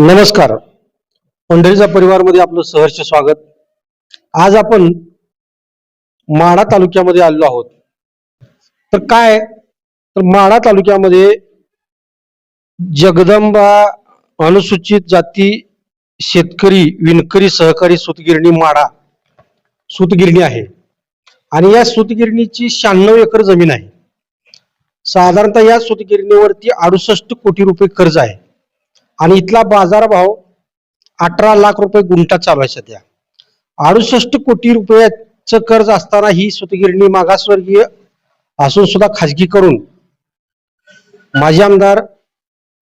नमस्कार. पंढरीचा परिवारमध्ये आपलं सहर्ष स्वागत. आज आपण माढा तालुक्यामध्ये आलेलो आहोत. तर काय? तर माढा तालुक्यामध्ये जगदंबा अनुसूचित जाती शेतकरी विणकरी सहकारी सुतगिरणी माढा सुतगिरणी आहे. आणि या सूतगिरणीची शहाण्णव एकर जमीन आहे. साधारणतः या सूतगिरणीवरती अडुसष्ट कोटी रुपये कर्ज आहे. आणि इथला बाजारभाव अठरा लाख रुपये गुंठा चालू आहे सध्या. अडुसष्ट कोटी रुपयाचं कर्ज असताना ही सुतगिरणी मागासवर्गीय असून सुद्धा खाजगी करून माजी आमदार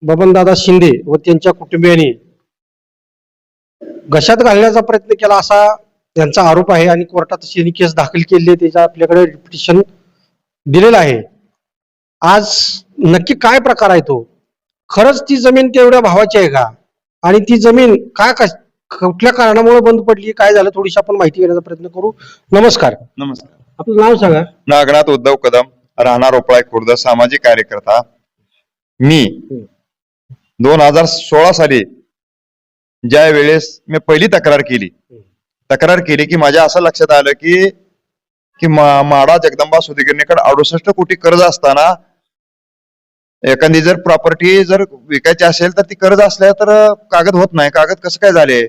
बबनदादा शिंदे व त्यांच्या कुटुंबियांनी घशात घालण्याचा प्रयत्न केला असा त्यांचा आरोप आहे आणि कोर्टात त्यांनी केस दाखल केली आहे त्याच्या आपल्याकडे पिटिशन दिलेलं आहे. आज नक्की काय प्रकार आहे तो? खरंच ती जमीन तेवढ्या भावाची आहे का? आणि ती जमीन काय कश- कुठल्या कारणामुळे बंद पडली? काय झालं? थोडीशी आपण माहिती घेण्याचा प्रयत्न करू. नमस्कार. नमस्कार. आपलं नाव सांगा. नागनाथ उद्धव कदम राहणार ओपळाय खुर्द सामाजिक कार्यकर्ता. मी दोन हजार सोळा साली ज्या वेळेस मी पहिली तक्रार केली तक्रार केली की माझ्या असं लक्षात आलं की की माडा जगदंबा सुधीगिरणीकडे अडुसष्ट कोटी कर्ज असताना एखादी जर प्रॉपर्टी जर विकायची असेल तर ती कर्ज असल्या तर कागद होत नाही. कागद कसं काय झाले?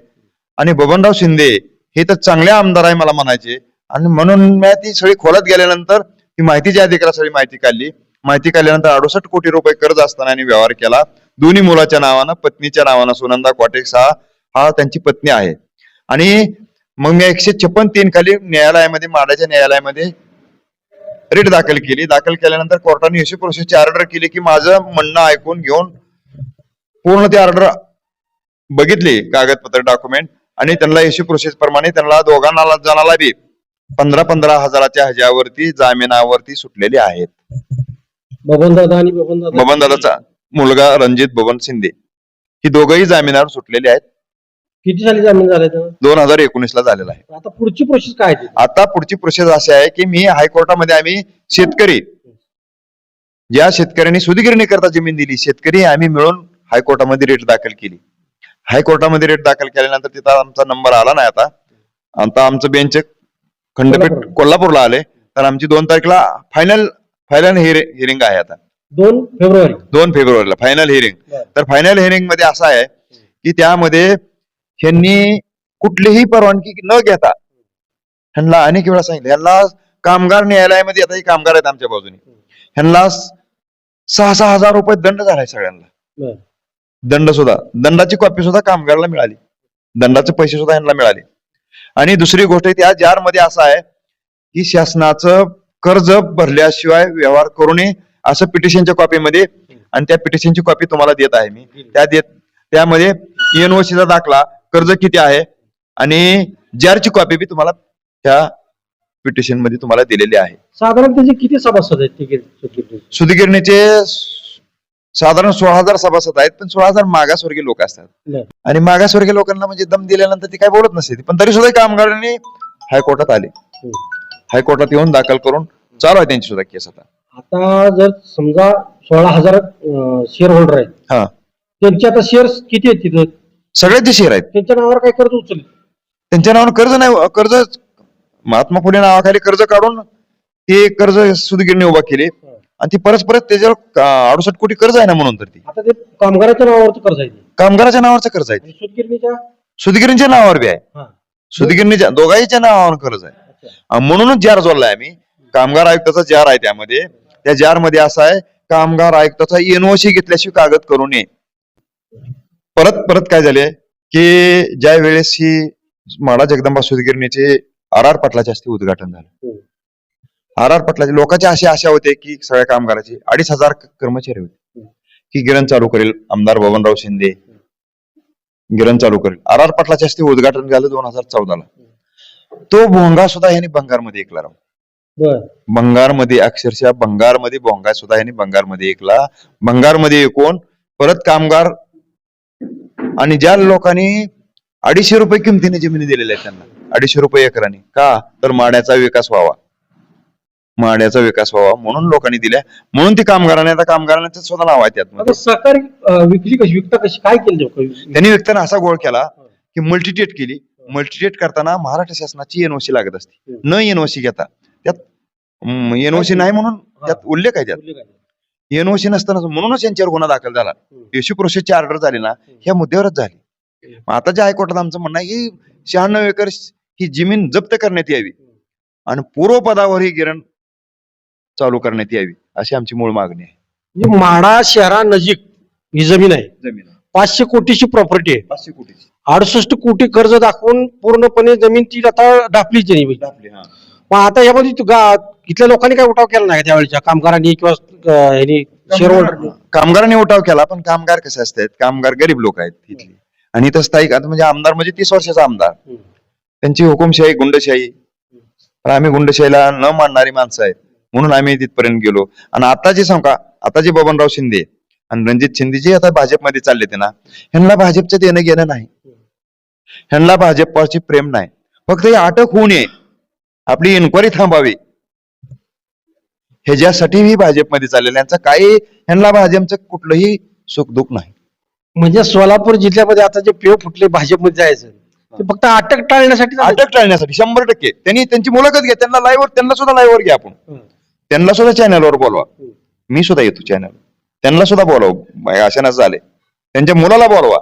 आणि बबनराव शिंदे हे तर चांगले आमदार आहे मला म्हणायचे. आणि म्हणून मी ती सगळी खोलात गेल्यानंतर ती माहितीच्या अधिकारा सगळी माहिती काढली. माहिती काढल्यानंतर अडुसष्ट कोटी रुपये कर्ज असताना आणि व्यवहार केला. दोन्ही मुलाच्या नावानं पत्नीच्या नावानं सुनंदा क्वाटेक्स हा हा त्यांची पत्नी आहे. आणि मग मी एकशे छप्पन तीन खाली न्यायालयामध्ये माडाच्या न्यायालयामध्ये रिट दाखल केली. दाखल केल्यानंतर कोर्टाने इश्यू प्रोसेसची ऑर्डर केली की माझं म्हणणं ऐकून घेऊन पूर्ण ती ऑर्डर बघितली कागदपत्र डॉक्युमेंट आणि त्यांना इश्यू प्रोसेस प्रमाणे त्यांना दोघांना जणाला बी पंधरा पंधरा हजाराच्या ह्याच्यावरती जामिनावरती सुटलेले आहेत. बबनदादा आणि बबनदादा? बबन दादाचा मुलगा रणजित बबन शिंदे. ही दोघंही जामिनावर सुटलेले आहेत. किती साली जामीन झाले दोन हजार एकोणीस ला झालेला आहे. आता पुढची प्रोसेस काय आहे आता पुढची प्रोसेस अशी आहे की मी हायकोर्टामध्ये आम्ही शेतकरी. ज्या शेतकऱ्यांनी सुधीगिरणी करता जमीन दिली शेतकरी आम्ही मिळून हायकोर्टामध्ये रेट दाखल केली. हायकोर्टामध्ये रेट दाखल केल्यानंतर तिथं आमचा नंबर आला नाही आता. आता आमचं बेंच खंडपीठ कोल्हापूर. कोल्हापूरला आले तर आमची दोन तारखेला फायनल फायनल हिअरिंग आहे आता. दोन फेब्रुवारी. दोन फेब्रुवारीला फायनल हिअरिंग बरं. तर फायनल हिअरिंगमध्ये असं आहे की त्यामध्ये ह्यांनी कुठलीही परवानगी न घेता ह्यांना अनेक वेळा सांगितलं. ह्यांना कामगार न्यायालयामध्ये आता हे कामगार आहेत आमच्या बाजूने. ह्यांना सहा सहा हजार रुपये दंड झालाय सगळ्यांना. दंड सुद्धा. दंडाची कॉपी सुद्धा कामगाराला मिळाली. दंडाचे पैसे सुद्धा ह्यांना मिळाले. आणि दुसरी गोष्ट त्या जारमध्ये असं आहे की शासनाचं कर्ज भरल्याशिवाय व्यवहार करू नये असं पिटिशनच्या कॉपीमध्ये आणि त्या पिटिशनची कॉपी तुम्हाला देत आहे मी. त्या देत त्यामध्ये एनओसीचा दाखला कर्ज किती आहे? आणि जारची कॉपी बी तुम्हाला त्या पिटिशनमध्ये तुम्हाला दिलेली आहे. साधारण त्याचे किती सभासद आहेत सुधीगिरणीचे साधारण सोळा हजार सभासद आहेत पण सोळा हजार मागासवर्गीय लोक असतात. आणि मागासवर्गीय लोकांना म्हणजे दम दिल्यानंतर ती काय बोलत नसते पण तरी सुद्धा कामगारांनी हायकोर्टात आले. हायकोर्टात येऊन दाखल करून चालू आहे त्यांची सुद्धा केस आता. आता जर समजा सोळा हजार शेअर होल्डर आहेत. हा. त्यांचे आता शेअर किती आहेत तिथं? सगळ्याचे शेअर आहेत. त्यांच्या नावावर काय कर्ज उचल त्यांच्या नावानं कर्ज नाही कर्ज महात्मा फुले नावाखाली कर्ज काढून ते कर्ज सुधगिरणी उभा केली. आणि ती परत परत त्याच्यावर अडुसष्ट कोटी कर्ज आहे ना म्हणून तर ती. आता ते कामगाराच्या नावावरचं कर्ज आहे ते. कामगाराच्या नावाचं कर्ज आहे आणि सुतगिरणीच्या सुधगिरणीच्या नावावर बी आहे. हा. सुधगिरणीच्या दोघांच्या नावावर कर्ज आहे. अच्छा. म्हणूनच जार जोडलाय आम्ही. कामगार आयुक्ताचा जार आहे त्यामध्ये. त्या जारमध्ये असा आहे कामगार आयुक्ताचा एनओसी घेतल्याशिवाय कागद करू नये. परत परत काय झाले की ज्या वेळेस ही माडा जगदंबा सुधगिरणीचे आर आर पाटलाच्या हस्ते उद्घाटन झालं. हम्म. आर आर पाटलाचे लोकांची अशी आशा होते की सगळ्या कामगाराची अडीच हजार कर्मचारी होते. हम्म. की गिरण चालू करेल आमदार बबनराव शिंदे. गिरण चालू करेल. आर आर पाटलाच्या हस्ते उद्घाटन झालं दोन हजार चौदाला. तो भोंगा सुद्धा यांनी बंगारमध्ये ऐकला राव. बंगारमध्ये अक्षरशः बंगारमध्ये भोंगा सुद्धा यांनी बंगारमध्ये ऐकला. बंगारमध्ये एकूण परत कामगार आणि ज्या लोकांनी अडीचशे रुपये किमतीने जमिनी दिलेल्या आहेत त्यांना. अडीचशे रुपये एकराने. का? तर माड्याचा विकास व्हावा. माड्याचा विकास व्हावा म्हणून लोकांनी दिल्या. म्हणून ती कामगारांनी आता कामगारांचं स्वतः नाव आहे त्यात सहकारी विक्री कशी विकता कशी काय केलं? त्यांनी विकताना असा गोळ केला की मल्टीटेट केली. मल्टीटेट करताना महाराष्ट्र शासनाची एनओसी लागत असते. न एनओसी घेता. त्यात एनओसी नाही म्हणून त्यात उल्लेख आहे त्यात. एनओसी नसताना म्हणूनच यांच्यावर गुन्हा दाखल झाला. एसी प्रोसेसची ऑर्डर झाली ना ह्या मुद्द्यावरच झाली. आता ज्या हायकोर्टात आमचं म्हणणं आहे की शहाण्णव एकर ही जमीन जप्त करण्यात यावी. आणि पूर्वपदावर ही गिरण चालू करण्यात यावी अशी आमची मूळ मागणी आहे. माडा शहरानजीक ही जमीन आहे. जमीन पाचशे कोटीची प्रॉपर्टी आहे. पाचशे कोटीची. अडुसष्ट कोटी कर्ज दाखवून पूर्णपणे जमीन ती आता दाखली, हा. मग आता यामध्ये इथल्या लोकांनी काय उठाव केला नाही का त्यावेळेच्या? कामगारांनी किंवा अं, ह्यांनी शेअरहोल्डर कामगारांनी उठाव केला पण कामगार कसे असतात? कामगार गरीब लोक आहेत तिथली. आणि इथं स्थायिक आता म्हणजे आमदार म्हणजे तीस वर्षाचा आमदार. त्यांची हुकुमशाही गुंडशाही. पण आम्ही गुंडशाहीला न मानणारी माणसं आहेत. म्हणून आम्ही तिथपर्यंत गेलो. आणि आता जे सांगा आता जे बबनराव शिंदे आणि रणजित शिंदे जे आता भाजपमध्ये चालले ते ना ह्यांना भाजपचं देणं घेणं नाही. ह्यांना भाजपची प्रेम नाही. फक्त हे अटक होऊ नये. आपली इन्क्वायरी थांबावी. ह्याच्यासाठी ही भाजपमध्ये चाललेले यांचं काही ह्यांना भाजपचं कुठलंही सुखदुःख नाही. म्हणजे सोलापूर जिल्ह्यामध्ये आता जे पेव फुटले भाजपमध्ये जायचं ते फक्त अटक टाळण्यासाठी. अटक टाळण्यासाठी शंभर टक्के. त्यांनी त्यांची मुलाखत घ्या त्यांना लाईव्हवर त्यांना सुद्धा लाईव्हवर घ्या आपण. त्यांना सुद्धा चॅनलवर बोलवा. मी सुद्धा येतो चॅनल त्यांना सुद्धा बोलव. अशा नसं झाले. त्यांच्या मुलाला बोलवा.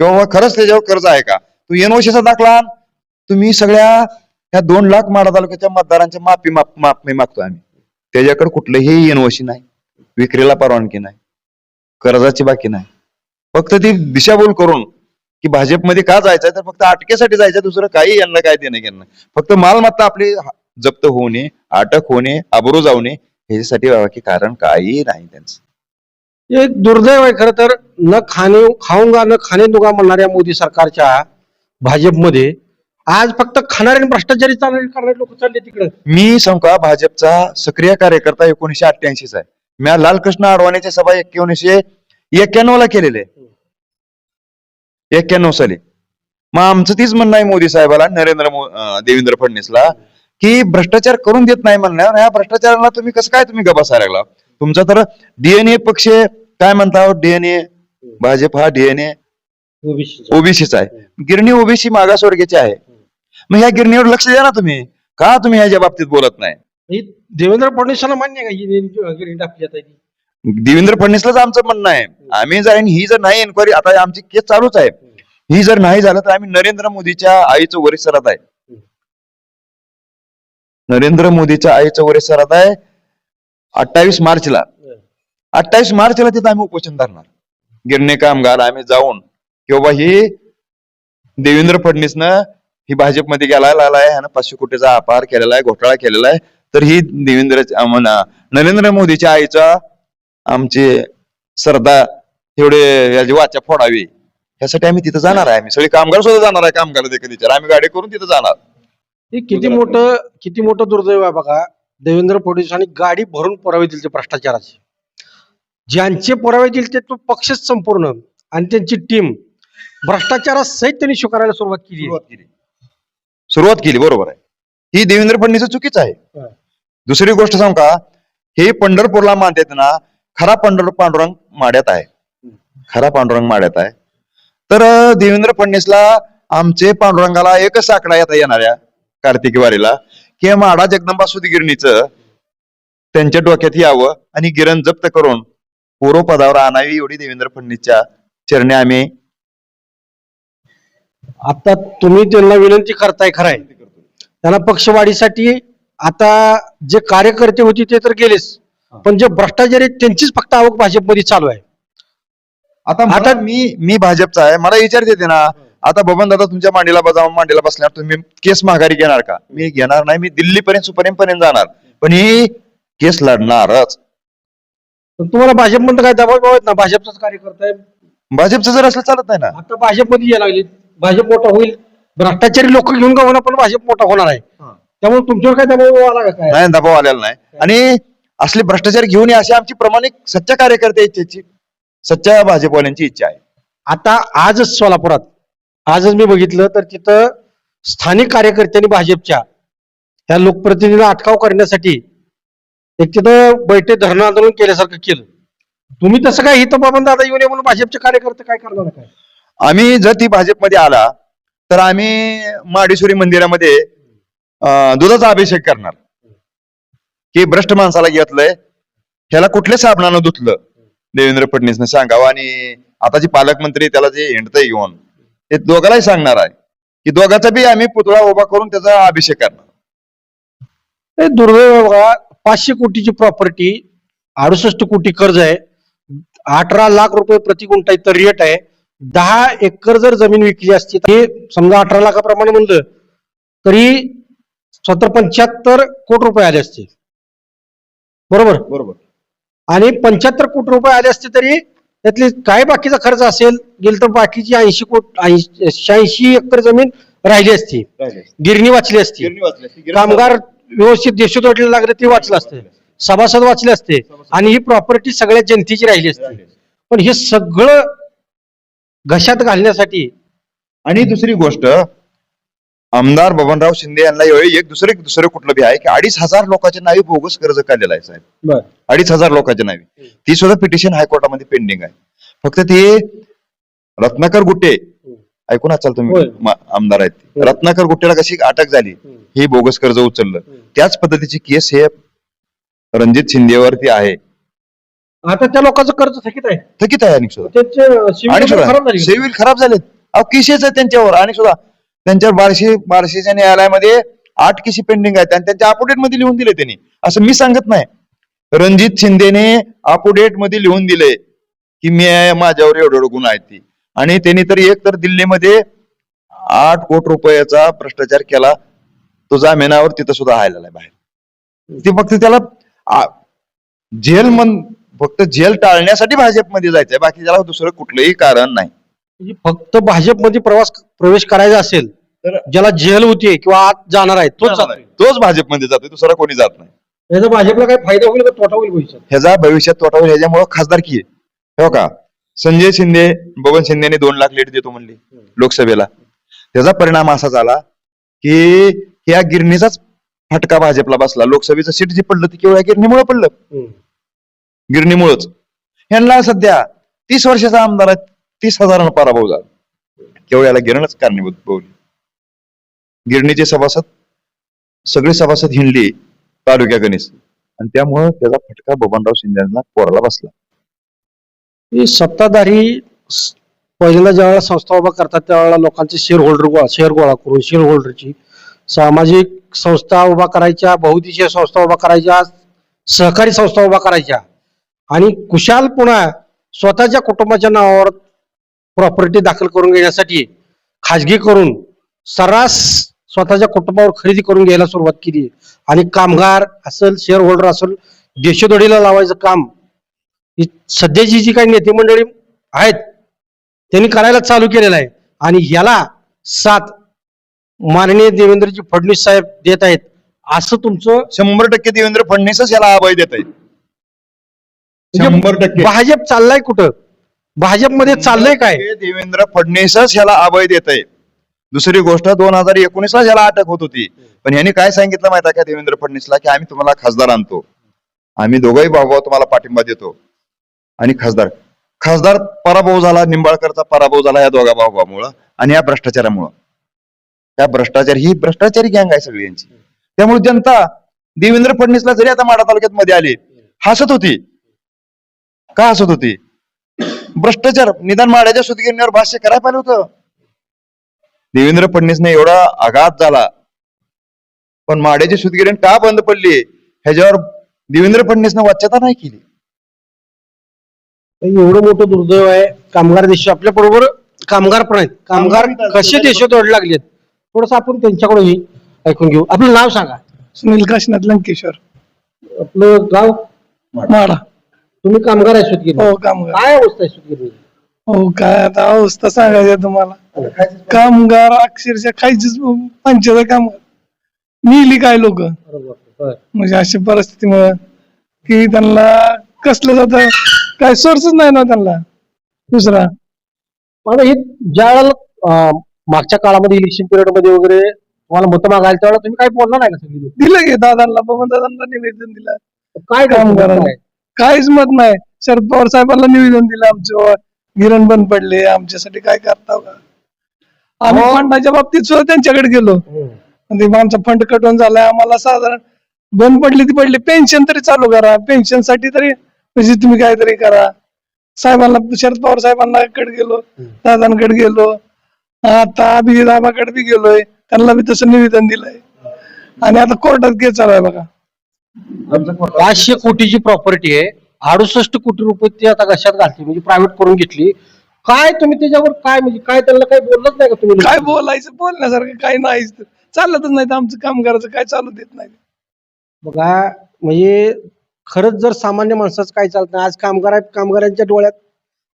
किंवा खरंच त्याच्यावर कर्ज आहे का? तू एनओसीचा दाखला. तुम्ही सगळ्या ह्या दोन लाख माडा तालुक्याच्या मतदारांच्या माफी माफ माफी मागतो आम्ही. त्याच्याकडे कुठलंही एनओसी नाही. विक्रीला परवानगी नाही. कर्जाची बाकी नाही. फक्त ती दिशाभूल करून की भाजपमध्ये का जायचंय तर फक्त अटकेसाठी जायचं दुसरं काही यांना काय देणं घेणं फक्त मालमत्ता आपली जप्त होणे अटक होणे आबरू जाऊ नये ह्याच्यासाठी बाकी कारण काही नाही त्यांचं. एक दुर्दैव आहे खरं तर न खाणे खाऊंगा न खाणे दुगा म्हणणाऱ्या मोदी सरकारच्या भाजपमध्ये आज फक्त खाणारे आणि भ्रष्टाचारी चालणारे करणारे लोक चालले तिकडे. मी सांगू का भाजपचा सक्रिय कार्यकर्ता एकोणीशे अठ्ठ्याऐंशीचा आहे. मी लालकृष्ण अडवाणीची सभा एकोणीसशे एक्क्याण्णव ला केलेले एक्क्याण्णव साली. मग आमचं तीच म्हणणं आहे मोदी साहेबाला नरेंद्र मो अं, देवेंद्र फडणवीसला की भ्रष्टाचार करून देत नाही म्हणल्यावर ह्या भ्रष्टाचाराला तुम्ही कसं काय तुम्ही गबासायला लागला? तुमचा तर डीएनए पक्ष काय म्हणता डीएनए भाजप हा डीएनए ओबीसीचा. आहे. गिरणी ओबीसी मागासवर्गीची आहे. मग ह्या गिरणीवर लक्ष द्या ना तुम्ही. का तुम्ही ह्याच्या बाबतीत बोलत नाही? ही देवेंद्र फडणवीसांना मान्य आहे का ही नेमकी गिरणी टाकली आता ती? देवेंद्र फडणवीसलाच आमचं म्हणणं आहे. आम्ही जर ही जर नाही एन्क्वायरी आता आमची केस चालूच आहे. ही जर नाही झालं तर आम्ही नरेंद्र मोदीच्या आईचं वरिष्ठ सरत आहे. नरेंद्र मोदीच्या आईचं वरिष्ठ सरत आहे अठ्ठावीस मार्चला. अठ्ठावीस मार्चला तिथं आम्ही उपोषण धरणार. गिरणे कामगार आम्ही जाऊन की बाबा ही देवेंद्र फडणवीसनं ही भाजपमध्ये गेला आलाय ह्यानं पाचशे कोटीचा अपार केलेला आहे घोटाळा केलेला आहे. तर ही देवेंद्र नरेंद्र मोदीच्या आईचा आमचे सरदार एवढे याची वाचा फोडावी. यासाठी आम्ही तिथं जाणार आहे. आम्ही सगळे कामगार सुद्धा जाणार आहे कामगार देखील आम्ही गाडी करून तिथं जाणार. हे किती मोठं किती मोठं दुर्दैव आहे बघा. देवेंद्र फडणवीसांनी गाडी भरून पुरावे दिले भ्रष्टाचाराचे. ज्यांचे पुरावे दिले ते तो पक्षच संपूर्ण आणि त्यांची टीम भ्रष्टाचारासहित त्यांनी स्वीकारायला सुरुवात केली. सुरुवात केली बरोबर आहे. ही देवेंद्र फडणवीस चुकीच आहे. दुसरी गोष्ट सांगू का? हे पंढरपूरला मानतात ना खरा पंढर पांडुरंग माड्यात आहे. खरा पांडुरंग माड्यात आहे. तर देवेंद्र फडणवीसला आमचे पांडुरंगाला एकच साकडा येता येणाऱ्या कार्तिकी वारीला की माडा जगदंबा सुदगिरणीचं त्यांच्या डोक्यात यावं आणि गिरण जप्त करून पूर्वपदावर आणावी एवढी देवेंद्र फडणवीसच्या चरणी आम्ही आता तुम्ही त्यांना विनंती करताय खराय त्यांना पक्षवाढीसाठी आता जे कार्यकर्ते होते ते तर गेलेच पण जे भ्रष्टाचारी आहेत, त्यांचीच फक्त आवक भाजपमध्ये चालू आहे. आता आता मी मी भाजपचा आहे मला विचार देते ना आता बबन दादा तुमच्या मांडीला बजाव मांडीला बसल्यावर तुम्ही केस माघारी घेणार का? मी घेणार नाही मी दिल्लीपर्यंत सुप्रीम पर्यंत जाणार. पण ही केस लढणारच. पण तुम्हाला भाजपमध्ये काय दबाव आहेत ना? भाजपचाच कार्यकर्ता आहे. भाजपचं जर असलं चालत नाही ना? आता भाजपमध्ये यायला लागले भाजप मोठा होईल. भ्रष्टाचारी लोक घेऊन का होणार पण भाजप मोठा होणार आहे. त्यामुळे तुमच्यावर काय दबाव आला का काय नाही दबाव आलेला नाही. आणि असले भ्रष्टाचार घेऊन ये अशी आमची प्रामाणिक सच्च्या कार्यकर्ते इच्छेची सच्च्या भाजपवाल्यांची इच्छा आहे. आता आजच सोलापुरात आजच मी बघितलं तर तिथं स्थानिक कार्यकर्त्यांनी भाजपच्या या लोकप्रतिनिधीला अटकाव करण्यासाठी एक तिथं बैठे धरणं आंदोलन केल्यासारखं केलं. तुम्ही तसं काय हिथं बाबा दादा येऊन म्हणून भाजपचे कार्यकर्ते काय करणार काय आम्ही जर ती भाजपमध्ये आला तर आम्ही माडेश्वरी मंदिरामध्ये दुधाचा अभिषेक करणार. की भ्रष्ट माणसाला घेतलंय ह्याला कुठल्या साबणानं धुतलं? देवेंद्र फडणवीसनं सांगावं. आणि आता जे पालकमंत्री त्याला जे हिंडतंय घेऊन ते दोघालाही सांगणार आहे. की दोघाचा बी आम्ही पुतळा उभा करून त्याचा अभिषेक करणार. दुर्दैव बघा पाचशे कोटीची प्रॉपर्टी अडुसष्ट कोटी कर्ज आहे. अठरा लाख रुपये प्रति गुंठा रेट आहे. दहा एकर जर जमीन विकली असती हे समजा अठरा लाखाप्रमाणे म्हणलं तरी सत्तर पंच्याहत्तर कोटी रुपये आले असते. बरोबर? बरोबर. आणि पंच्याहत्तर कोटी रुपये आले असते तरी त्यातली काय बाकीचा खर्च असेल? गेल तर बाकीची ऐंशी कोट शहाऐंशी एकर जमीन राहिली असती. गिरणी वाचली असती. कामगार व्यवस्थित देशोधडले लागले ते वाचलं असते. सभासद वाचले असते. आणि ही प्रॉपर्टी सगळ्या जनतेची राहिली असते. पण हे सगळं घशात घालण्यासाठी. आणि दुसरी गोष्ट आमदार बबनराव शिंदे यांना यावेळी एक दुसरे दुसरं कुठलं बी आहे की अडीच हजार लोकांच्या नावे बोगस कर्ज काढलेलं आहे साहेब. अडीच हजार लोकांच्या नावे. ती सुद्धा पिटिशन हायकोर्टामध्ये पेंडिंग आहे. फक्त ते रत्नाकर गुट्टे ऐकून असाल तुम्ही? आमदार आहेत. रत्नाकर गुट्टेला कशी अटक झाली? ही बोगस कर्ज उचललं. त्याच पद्धतीची केस हे रणजित शिंदेवरती आहे. आता त्या लोकांचं कर्ज थकीत आहे. थकीत आहे आणि सुद्धा. त्यांचे खराब सुद्धा. झाली सिव्हिल खराब झालेत अहो केसेस आहेत त्यांच्यावर. आणि सुद्धा त्यांच्यावर बार्शी बार्शीच्या न्यायालयामध्ये आठ केसी पेंडिंग आहेत आणि त्यांच्या अपोडेटमध्ये लिहून दिले त्यांनी. असं मी सांगत नाही. रणजित शिंदेने अपोडेटमध्ये लिहून दिले की मी माझ्यावर एवढं एवढं गुन्हा आहेत ती. आणि त्यांनी तर एक तर दिल्लीमध्ये आठ कोटी रुपयाचा भ्रष्टाचार केला. तो जामिनावर तिथं सुद्धा हायला आहे बाहेर. ते फक्त त्याला जेल मन फक्त जेल टाळण्यासाठी भाजपमध्ये जायचंय बाकी त्याला दुसरं कुठलंही कारण नाही. म्हणजे फक्त भाजपमध्ये प्रवास प्रवेश करायचा असेल तर ज्याला जेल होतीये किंवा आत जाणार आहे तोच जातोय. तोच भाजपमध्ये जातोय दुसरा कोणी जात नाही. याचा भाजपला काय फायदा होईल का? तोटा होईल भविष्यात. ह्याचा भविष्यात तोटा होईल ह्याच्यामुळे खासदारकी आहे. हो का? संजय शिंदे बबन शिंदेने दोन लाख लीड देतो म्हणली लोकसभेला. त्याचा परिणाम असा झाला की या गिरणीचाच फटका भाजपला बसला. लोकसभेचं सीट जे पडलं ते केवळ या गिरणीमुळे पडलं. हम्म. गिरणीमुळेच. यांना सध्या तीस वर्षाचा आमदार आहे तीस हजारांना पराभव झाला. केवळ याला गिरणच कारणीभूत बोलली. गिरणीचे सभासद सगळे सभासद हिंडले तालुक्या गणेश. आणि त्यामुळं त्याचा फटका बबनराव शिंदेला पोराला बसला. सत्ताधारी स- ज्यावेळेला संस्था उभा करतात त्यावेळेला लोकांचे शेअर होल्डर गोळा शेअर गोळा करून शेअर होल्डरची सामाजिक संस्था उभा करायच्या बहुदिशीय संस्था उभा करायच्या सहकारी संस्था उभा करायच्या. आणि कुशाल पुन्हा स्वतःच्या कुटुंबाच्या नावावर प्रॉपर्टी दाखल करून घेण्यासाठी खाजगी करून सर्रास स्वतःच्या कुटुंबावर खरेदी करून घ्यायला सुरुवात केली. आणि कामगार असेल शेअर होल्डर असेल देशोधडीला लावायचं काम ही सध्याची जी काही नेते मंडळी आहेत त्यांनी करायला चालू केलेलं आहे. आणि याला साथ माननीय देवेंद्रजी फडणवीस साहेब देत आहेत. असं तुमचं शंभर टक्के देवेंद्र फडणवीसच याला अभय देत आहेत. शंभर टक्के. भाजप चाललाय कुठं? भाजपमध्ये चाललंय काय? देवेंद्र फडणवीसच याला अभय देत आहे दुसरी गोष्ट दोन हजार एकोणीस ला याला अटक होत होती. पण यांनी काय सांगितलं माहिती आहे का देवेंद्र फडणवीसला? की आम्ही तुम्हाला खासदार आणतो. आम्ही दोघंही भाऊ तुम्हाला पाठिंबा देतो. आणि खासदार. खासदार पराभव झाला निंबाळकरचा पराभव झाला या दोघा भावामुळं आणि या भ्रष्टाचारामुळं. त्या भ्रष्टाचार ही भ्रष्टाचारी गँग आहे सगळी यांची. त्यामुळे जनता देवेंद्र फडणवीसला जरी आता माडा तालुक्यात मध्ये आली हसत होती. का हसत होती? भ्रष्टाचार निदान माड्याच्या सुतगिरणीवर भाष्य करायला पाहिजे होतं. देवेंद्र फडणवीसने एवढा आघात झाला. पण माड्याची सुतगिरणी का बंद पडली? ह्याच्यावर देवेंद्र फडणवीसने वाच्यता नाही केली. एवढं मोठं दुर्दैव आहे कामगार देश आपल्या बरोबर कामगार पण आहेत. कामगार कसे देशात ओढ लागलेत? थोडस आपण त्यांच्याकडून ऐकून घेऊ. आपलं नाव सांगा. सुनील काशीनाथ लंकेश्वर. आपलं गाव? माडा. तुम्ही कामगार आहे सुतगिरी हो कामगार. काय अवस्था आहे सुतगिरी हो काय आता अवस्था सांगायचं तुम्हाला. कामगार अक्षरशः खायचीच पंचायत कामगार. मिली काय लोक? म्हणजे अशा परिस्थितीमुळे की त्यांना कसलं जातं? काय सोर्सच नाही ना त्यांना. दुसरा. आता हे ज्या वेळेला अं, मागच्या काळामध्ये इलेक्शन पिरियडमध्ये वगैरे तुम्हाला मतं मागायला त्यावेळेला तुम्ही काय बोलणार नाही का सगळी लोक? दिलं की दादांना बबन दादांना निवेदन दिलं. काय कामगारांना. काय? काहीच मत नाही. शरद पवार साहेबांना निवेदन दिलं आमचं गिरण बंद पडले आमच्यासाठी काय करता का आम्ही हो. फंडाच्या बाबतीत सुद्धा त्यांच्याकडे गेलो. आणि ते आमचा फंड कटवून झालाय आम्हाला साधारण बंद पडली ती पडली पेन्शन तरी चालू करा. पेन्शनसाठी तरी म्हणजे तुम्ही काहीतरी करा. साहेबांना शरद पवार साहेबांना कडे गेलो दादांकडे गेलो. आता अभिजित आबाकडे बी गेलोय. त्यांना बी तसं निवेदन दिलंय. आणि आता कोर्टात केस चालू आहे बघा. पाचशे कोटीची प्रॉपर्टी आहे. अडुसष्ट कोटी रुपये ते आता कशात घातली म्हणजे प्रायव्हेट करून घेतली. काय तुम्ही त्याच्यावर काय म्हणजे काय त्यांना काही बोललंच नाही का तुम्ही? काय बोलायचं? बोलण्यासारखं काही नाहीच. चालतच नाही तर आमचं कामगाराचं. काय चालू देत नाही. बघा म्हणजे खरंच जर सामान्य माणसाचं काय चालत नाही आज कामगार कामगारांच्या डोळ्यात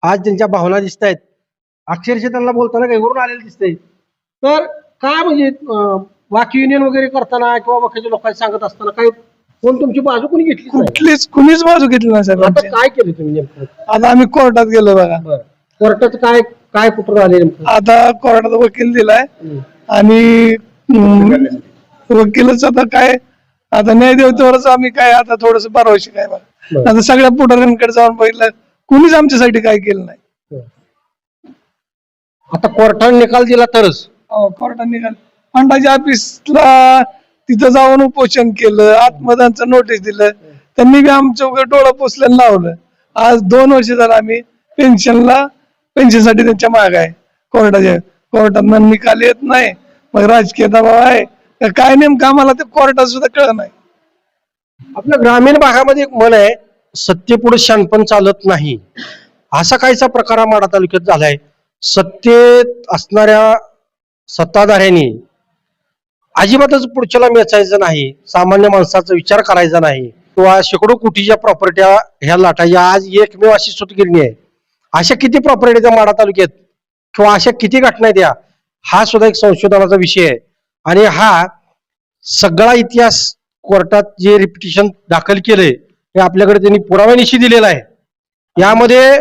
आज त्यांच्या भावना दिसत आहेत. अक्षरशः त्यांना बोलताना काही वरून आलेलं दिसतंय. तर काय म्हणजे वाकी युनियन वगैरे करताना किंवा बाकीच्या लोकांना सांगत असताना काय कोण तुमची बाजू कोणी घेतलीच नाही? कुठलीच कुणीच बाजू घेतली नाही साहेब आता आमची. काय केलं तुम्ही नेमकं? आता आम्ही कोर्टात गेलो बघा. बरं. कोर्टात काय काय कुठं झाले नेमकं? आता कोर्टात वकील दिलाय हम्म. आणि हम्म, वकीलच आता काय आता न्यायदेवतेवरच आम्ही काय आता थोडस पारवशी काय बघा. बरं. आता सगळ्या पुढाऱ्यांकडे जाऊन बघितलं कुणीच आमच्यासाठी काय केलं नाही. आता कोर्टाने निकाल दिला तरच. अहो, कोर्टात निघाल फंडाच्या ऑफिसला तिथं जाऊन उपोषण केलं आत्मदानचं नोटीस दिलं. त्यांनी बी आमचं उगाच डोळं पोचल्यानं लावलं. आज दोन वर्ष झालं आम्ही पेन्शनला पेन्शनसाठी त्यांच्या माग आहे. कोर्टाच्या कोर्टात निकाल येत नाही. मग राजकीय दबाव आहे. काय नेमकं आम्हाला ते कोर्टात सुद्धा कळत नाही. आपल्या ग्रामीण भागामध्ये एक म्हण आहे सत्तेपुढे शानपण चालत नाही. असा काहीसा प्रकार माडा तालुक्यात झालाय. सत्तेत असणाऱ्या सत्ताधाऱ्यांनी अजिबातच पुढच्याला मेचायचं नाही. सामान्य माणसाचा विचार करायचा नाही. किंवा शेकडो कोटीच्या प्रॉपर्ट्या ह्या लाटाच्या आज एकमेव अशी सुतगिरणी आहे. अशा किती प्रॉपर्टी त्या माडा तालुक्यात? किंवा अशा किती घटना द्या हा सुद्धा एक संशोधनाचा विषय आहे. आणि हा सगळा इतिहास कोर्टात जे रिपिटिशन दाखल केलंय ते आपल्याकडे त्यांनी पुराव्यानिशी दिलेला आहे. यामध्ये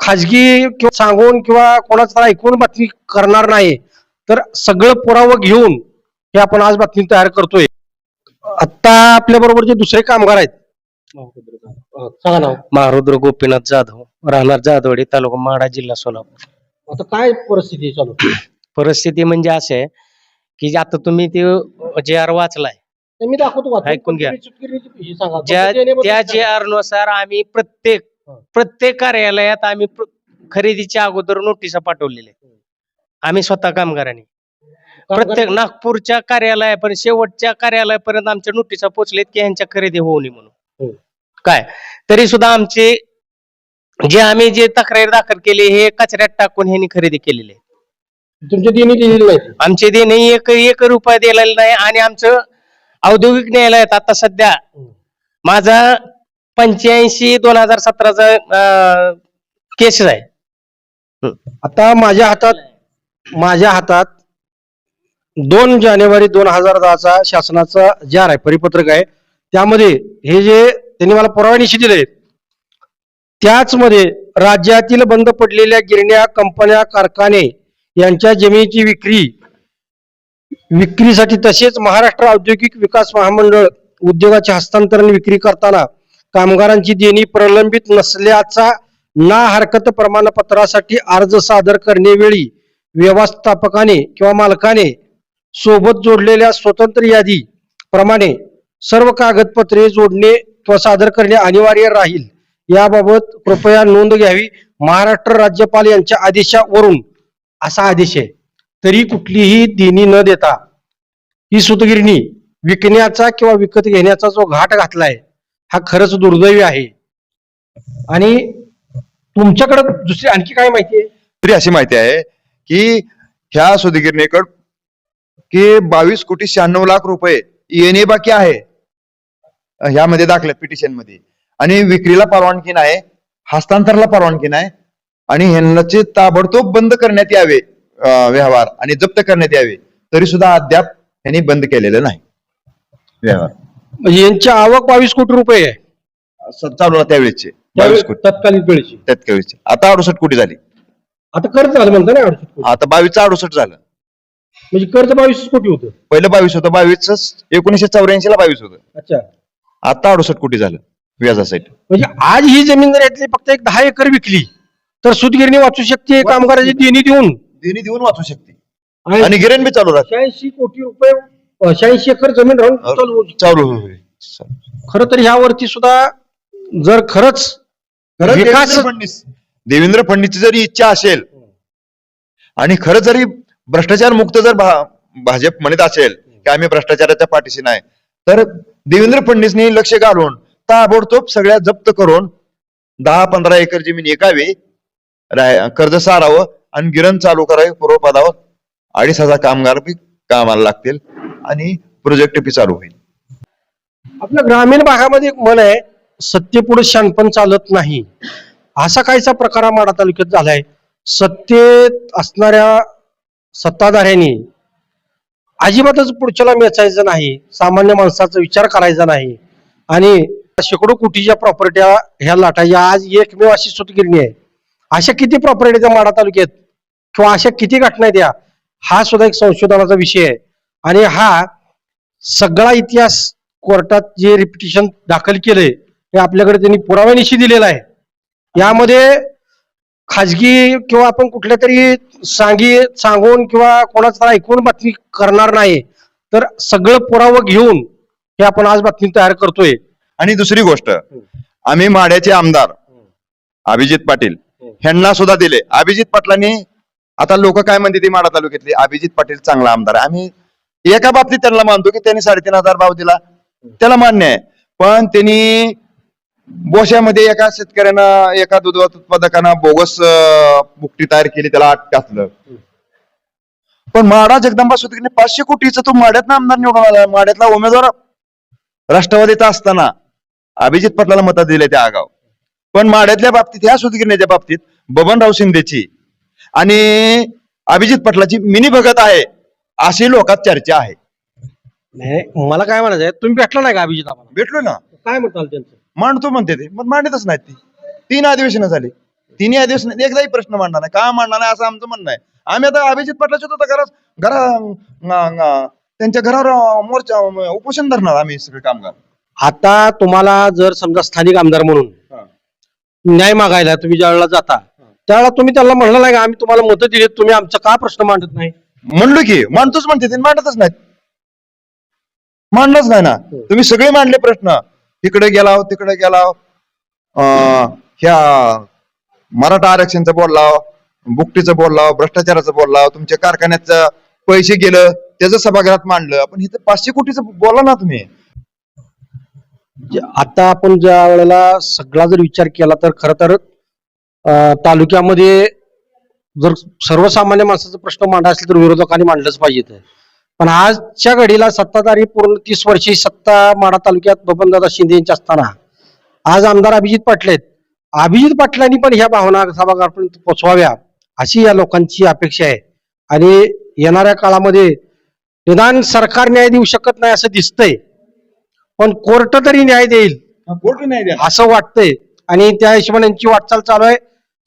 खाजगी किंवा सांगून किंवा कोणाचा ऐकून बातमी करणार नाही. तर सगळं पुरावं घेऊन हे आपण आज बातमी तयार करतोय. आता आपल्या बरोबर जे दुसरे कामगार आहेत. महारुद्र गोपीनाथ जाधव राहणार जाधवडी तालुका माडा जिल्हा सोलापूर. आता काय परिस्थिती चालू परिस्थिती म्हणजे असे आहे की आता तुम्ही ते जे आर वाचलाय. मी दाखवतो. ऐकून घ्या. त्या जे आरनुसार आम्ही प्रत्येक. प्रत्येक कार्यालयात आम्ही खरेदीच्या अगोदर नोटिसा पाठवलेल्या. आम्ही स्वतः कामगारांनी. प्रत्येक नागपूरच्या कार्यालयापर्यंत शेवटच्या कार्यालयापर्यंत आमच्या नोटिसा पोहोचलेत की ह्यांच्या खरेदी होऊ नये हो. म्हणून काय? तरी सुद्धा आमचे जे आम्ही जे तक्रार दाखल केली हे कचऱ्यात टाकून ह्यांनी खरेदी केलेली आहे. तुमच्या देणी दिलेली नाही आमचे देणे एक एक रुपया दिलेला नाही आणि आमचं औद्योगिक न्यायालयात आता सध्या. माझा पंच्याऐंशी दोन हजार सतराचा केस आहे. आता माझ्या हातात माझ्या हातात दोन जानेवारी दोन हजार दहाचा शासनाचा जार आहे परिपत्रक आहे त्यामध्ये हे जे त्यांनी मला पुराव्यानिशी दिले त्याच मध्ये राज्यातील बंद पडलेल्या गिरण्या कंपन्या कारखाने यांच्या जमिनीची विक्री विक्रीसाठी तसेच महाराष्ट्र औद्योगिक विकास महामंडळ उद्योगाचे हस्तांतरण विक्री करताना कामगारांची देणी प्रलंबित नसल्याचा ना हरकत प्रमाणपत्रासाठी अर्ज सादर करण्यावेळी व्यवस्थापकाने किंवा मालकाने सोबत जोडलेल्या स्वतंत्र यादी प्रमाणे सर्व कागदपत्रे जोडणे व सादर करणे अनिवार्य राहील. याबाबत कृपया नोंद घ्यावी. महाराष्ट्र राज्यपाल यांच्या आदेशावरून असा आदेश आहे. तरी कुठलीही देणी न देता ही सुतगिरणी विकण्याचा किंवा विकत घेण्याचा जो घाट घातलाय हा खरंच दुर्दैवी आहे. आणि तुमच्याकडे दुसरी आणखी काय माहिती आहे? तरी अशी माहिती आहे की ह्या सुधगिरणीकड की बावीस कोटी शहाण्णव लाख रुपये येणे बाकी आहे. ह्यामध्ये दाखल पिटिशनमध्ये आणि विक्रीला परवानगी नाही हस्तांतराला परवानगी नाही आणि ह्यांचे ताबडतोब बंद करण्यात यावे व्यवहार आणि जप्त करण्यात यावे तरी सुद्धा अद्याप यांनी बंद केलेलं नाही. व्यवहार. म्हणजे यांची आवक बावीस कोटी रुपये आहे. चालू त्यावेळेचे त्यावेळी बावीस कोटी. तत्कालीन वेळेची आता अडुसष्ट कोटी झाली. आता कर्ज झालं म्हणता ना. आता बावीसचं अडुसष्ट झालं. म्हणजे कर्ज बावीस कोटी होतं. पहिलं बावीस होतं बावीस एकोणीशे चौऱ्याऐंशी ला बावीस होतं. अच्छा. आता अडुसष्ट कोटी झालं व्याजासाठी. म्हणजे आज ही जमीन जर यातली फक्त एक दहा एकर विकली तर सूतगिरणी वाचू शकते कामगाराची देणी देऊन. देणी देऊन वाचू शकते. आणि गिरण बी चालू राहते. शहाऐंशी कोटी रुपये शहाऐंशी एकर जमीन राहून चालू चालू होईल. खर तर ह्यावरती सुद्धा जर खरंच खरं विकास देवेंद्र फडणवीस देवेंद्र फडणवीसची जरी इच्छा असेल आणि खरं जरी भ्रष्टाचार मुक्त जर भा- भाजप म्हणत असेल की आम्ही भ्रष्टाचाराच्या पाठीशी नाही तर देवेंद्र फडणवीसनी लक्ष घालून ताबडतोब सगळ्या जप्त करून दहा पंधरा एकर जमीन एकावी राय- कर्ज सारावं आणि गिरण चालू करावे पूर्वपदावर अडीच हजार कामगार बी कामाला लागतील आणि प्रोजेक्ट बी चालू होईल. आपल्या ग्रामीण भागामध्ये एक मन आहे सत्तेपुढे शांतपण चालत नाही. असा काहीसा प्रकार हा माडा तालुक्यात झालाय. सत्तेत असणाऱ्या सत्ताधाऱ्यांनी अजिबातच पुढच्याला मेचायचं नाही सामान्य माणसाचा विचार करायचा नाही. आणि शेकडो कोटीच्या प्रॉपर्ट्या ह्या लाटाच्या आज एकमेव अशी सुतगिरणी आहे. अशा किती प्रॉपर्टी त्या माडा तालुक्यात? किंवा अशा किती घटना आहेत हा सुद्धा एक संशोधनाचा विषय आहे. आणि हा सगळा इतिहास कोर्टात जे रिपिटिशन दाखल केलंय हे आपल्याकडे त्यांनी पुराव्यानिशी दिलेला आहे. यामध्ये खाजगी किंवा आपण कुठल्या तरी सांगी सांगून किंवा कोणाचं ऐकून बातमी करणार नाही तर सगळं पुरावं घेऊन हे आपण आज बातमी तयार करतोय. आणि दुसरी गोष्ट आम्ही माड्याचे आमदार अभिजित पाटील ह्यांना सुद्धा दिले. अभिजित पाटलांनी आता लोक काय म्हणते ती माडा तालुक्यातली अभिजित पाटील चांगला आमदार आहे. आम्ही एका बाबतीत त्यांना मानतो की त्यांनी साडेतीन हजार भाव दिला. त्याला मान्य आहे. पण त्यांनी बोशामध्ये एका शेतकऱ्यानं एका दूध उत्पादकानं बोगस बुकटी तयार केली त्याला आठ टाकलं पण माडा जगदंबा सुतकीने पाचशे कोटीचा तो माड्यातनं आमदार निवडून आला. माड्यातला उमेदवार राष्ट्रवादीचा असताना अभिजित पाटलाला मत दिले त्या आगाव. पण माड्यातल्या बाबतीत ह्या सुतगिरण्याच्या बाबतीत बबनराव शिंदेची आणि अभिजित पाटलाची मिनी भगत आहे अशी लोकात चर्चा आहे. मला काय म्हणायचं तुम्ही भेटला नाही का अभिजित भेटलो ना. काय म्हणताल त्यांचं? मांडतो म्हणते ते. पण मांडतच नाहीत ती. तीन अधिवेशनं झाली. तिन्ही अधिवेशन एकदाही प्रश्न मांडला नाही. का मांडला नाही? असं आमचं म्हणणं आहे. आम्ही आता अभिजित पाटलाच्या होतं घरा त्यांच्या घरावर मोर्चा उपोषण धरणार आम्ही सगळे कामगार. आता तुम्हाला जर समजा स्थानिक आमदार म्हणून न्याय मागायला तुम्ही ज्या वेळेला जाता त्यावेळेला तुम्ही त्याला म्हणलं नाही का आम्ही तुम्हाला मतं दिली तुम्ही आमचा का प्रश्न मांडत नाही? म्हणलो की मांडतोच म्हणते ते मांडतच नाहीत. मांडलंच नाही ना. तुम्ही सगळे मांडले प्रश्न. तिकडे गेलाव तिकडे गेलाव. ह्या मराठा आरक्षणचं बोललाव बुकटीचं बोललाव भ्रष्टाचाराचं बोललाव तुमच्या कारखान्याचं पैसे गेलं त्याचं सभागृहात मांडलं. आपण इथं पाचशे कोटीचं बोला ना तुम्ही. आता आपण ज्या वेळेला सगळा जर विचार केला तर खर तर तालुक्यामध्ये जर सर्वसामान्य माणसाचा प्रश्न मांडा असेल तर विरोधकांनी मांडलंच पाहिजे पण आजच्या घडीला सत्ताधारी पूर्ण तीस वर्षी सत्ता माडा तालुक्यात बबनदादा शिंदे यांची असताना. आज आमदार अभिजित पाटील आहेत अभिजित पाटलांनी पण ह्या भावना सभागृहापर्यंत पोचवाव्या अशी या लोकांची अपेक्षा आहे. आणि येणाऱ्या काळामध्ये निदान सरकार न्याय देऊ शकत नाही असं दिसतंय. पण कोर्ट तरी न्याय देईल कोर्ट नाही द्या. असं वाटतंय. आणि त्या हिशोबाने यांची वाटचाल चालू आहे.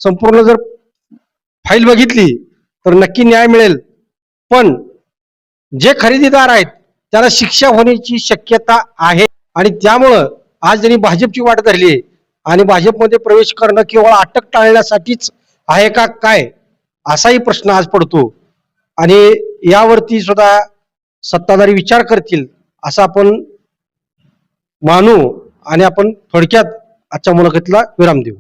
संपूर्ण जर फाईल बघितली तर नक्की न्याय मिळेल. पण जे खरेदीदार आहेत त्याला शिक्षा होण्याची शक्यता आहे. आणि त्यामुळं आज त्यांनी भाजपची वाट धरली आहे. आणि भाजपमध्ये प्रवेश करणं केवळ अटक टाळण्यासाठीच आहे का काय असाही प्रश्न आज पडतो. आणि यावरती सुद्धा सत्ताधारी विचार करतील असं आपण मानू आणि आपण थोडक्यात आजच्या मुलाखतीला विराम देऊ.